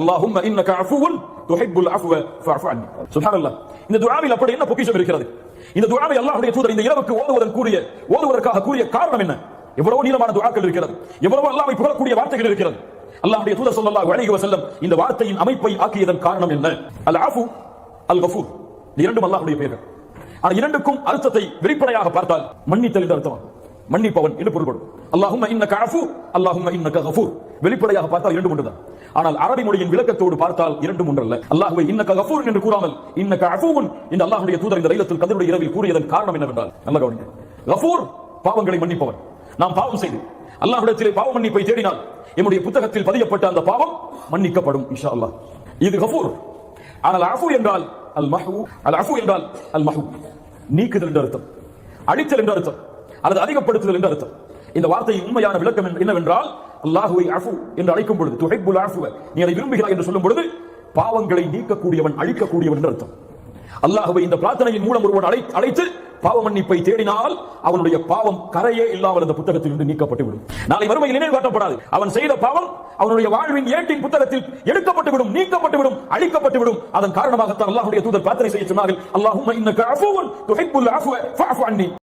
அல்லாஹும் இன்னக அஃபுவுன் துஹிப்புல் அஃப்வ ஃபஅஃபு அன்னி சுப்ஹானல்லாஹ் இந்த துஆவில் அப்படி என்ன பொக்கிஷம் இருக்கிறது? இந்த துஆவை அல்லாஹ்வுடைய தூதர் இந்த இரவுக்கு ஓதுவதற்கு கூறிய ஓதுவதற்காக கூறிய காரணம் என்ன? எவ்வளவு நீளமான துஆக்கள் இருக்கிறது. எவ்வளவு அல்லாஹ்வை புகழக்கூடிய வார்த்தைகள் இருக்கிறது. அல்லாஹ்வுடைய தூதர் ஸல்லல்லாஹு அலைஹி வஸல்லம் இந்த வார்த்தையின் அமைப்பை ஆக்கியதன் காரணம் என்ன? அல் அஃபு அல் கஃபூர். இரண்டும் அல்லாஹ்வுடைய பெயர்கள். ஆனா இரண்டுக்கும் அர்த்தத்தை வெளிப்படையாக பார்த்தால் மன்னித்தல் என்று அர்த்தம்? மன்னிப்பவன் என்று பொருள்படும். அல்லாஹும்ம இன்னக அஃபு அல்லாஹும்ம இன்னக கஃபூர். வெளிப்படையாக பார்த்தால் இரண்டு ஒன்றுதான். ஆனால் அரபி மொழியின் விளக்கத்தோடு பார்த்தால் இரண்டும் ஒன்றல்ல. அல்லாஹுவை இன்னக கஃபூர் என்று கூறாமல் இன்னக்க அஃபூன் இந்த அல்லாஹுடைய தூதர் இந்த லைலத்துல் கதருடைய இரவில் கூறியதன் காரணம் என்னவென்றால் நல்ல கவனிங்க. கஃபூர் பாவங்களை மன்னிப்பவன் நாம் பாவம் செய்து அல்லாஹுடத்திலே பாவ மன்னிப்பை தேடினால் என்னுடைய புத்தகத்தில் பதியப்பட்ட அந்த பாவம் மன்னிக்கப்படும் இஷா அல்லாஹ் இது கஃபூர். ஆனால் அஃபு என்றால் அல் மஹூ அல் அஃபு என்றால் அல் மஹு நீக்குதல் என்று அர்த்தம். அழித்தல் என்று அர்த்தம். அல்லது அதிகப்படுத்துதல் என்று அர்த்தம். இந்த வார்த்தையின் உண்மையான விளக்கம் என்னவென்றால் அல்லாஹுவை அஃபு என்று அழைக்கும் பொழுது துஹைபுல் அஃபுவ நீ அதை விரும்புகிறாய் என்று சொல்லும் பொழுது பாவங்களை நீக்கக்கூடியவன் அழிக்கக்கூடியவன் என்று அர்த்தம். அல்லாஹுவை இந்த பிரார்த்தனையின் மூலம் ஒருவன் அழை அழைத்து பாவ மன்னிப்பை தேடினால் அவனுடைய பாவம் கரையே இல்லாமல் அந்த புத்தகத்தில் இருந்து நீக்கப்பட்டு விடும். நாளை வறுமையில் நினைவு காட்டப்படாது. அவன் செய்த பாவம் அவனுடைய வாழ்வின் ஏட்டின் புத்தகத்தில் எடுக்கப்பட்டு விடும் நீக்கப்பட்டு விடும் அழிக்கப்பட்டு விடும். அதன் காரணமாகத்தான் அல்லாஹுடைய தூதர் பிரார்த்தனை செய்ய சொன்னார்கள் அல்லாஹுமா இன்னக அஃபுவன் துஹிப்புல் அஃப்வ ஃபஅஃபு அன்னி.